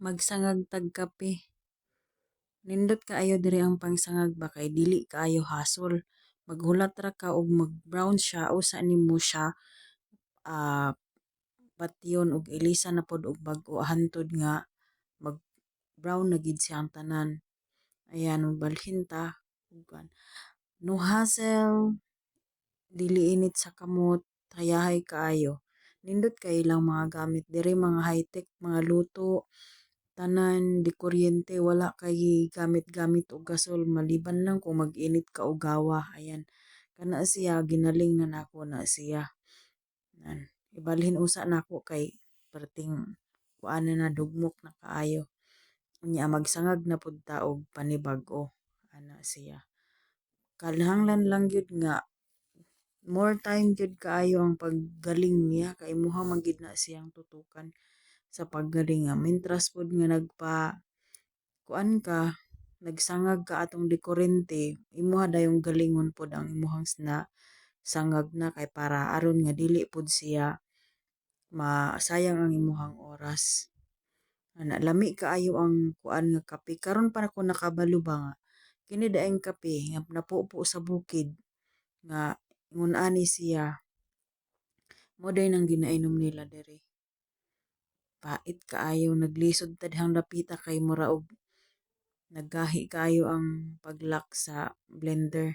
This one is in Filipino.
magsangag tag kape. Nindot kaayo diri ang pangsangag ba kay dili kaayo hasol. Maghulat ra ka og mag-brown siya usa nimo siya ah patyon og ilisan na pod og bag-o hantod nga mag brown na gid siyang tanan. Ayan magbalhin ta og kuan. No hassle, dili init sa kamot, hayahay kaayo. Nindot kay ilang mga gamit diri mga high-tech mga luto tanan di kuryente wala kay gamit-gamit og gasol maliban lang kung mag-init ka og gawa. Ayan kana siya ginaling na nako na siya. Ibalhin usa nako kay perting kuan na dugmok na kaayo. Unya magsangag na pud ta og panibag-o ana siya. Kinahanglan lang gyud nga more time gyud kaayo ang paggaling niya kay imuha man gid na siyang tutukan sa paggaling nga mintras pud nga nagpa kuan ka nagsangag ka atong di kuryente imuha dayong galingon pod ang imong sangag na kay para aron nga dili pud siya masayang ang imong oras. Ana lami kaayo ang kuan nga kape karon pa ako nakabalo ba nga kini daing kape nga napupo sa bukid nga ingon ani siya mao day nang ginainom nila diri. Pait kaayo naglisod ta dihang dapita kay mura og naggahi kaayo ang pag-lock sa blender.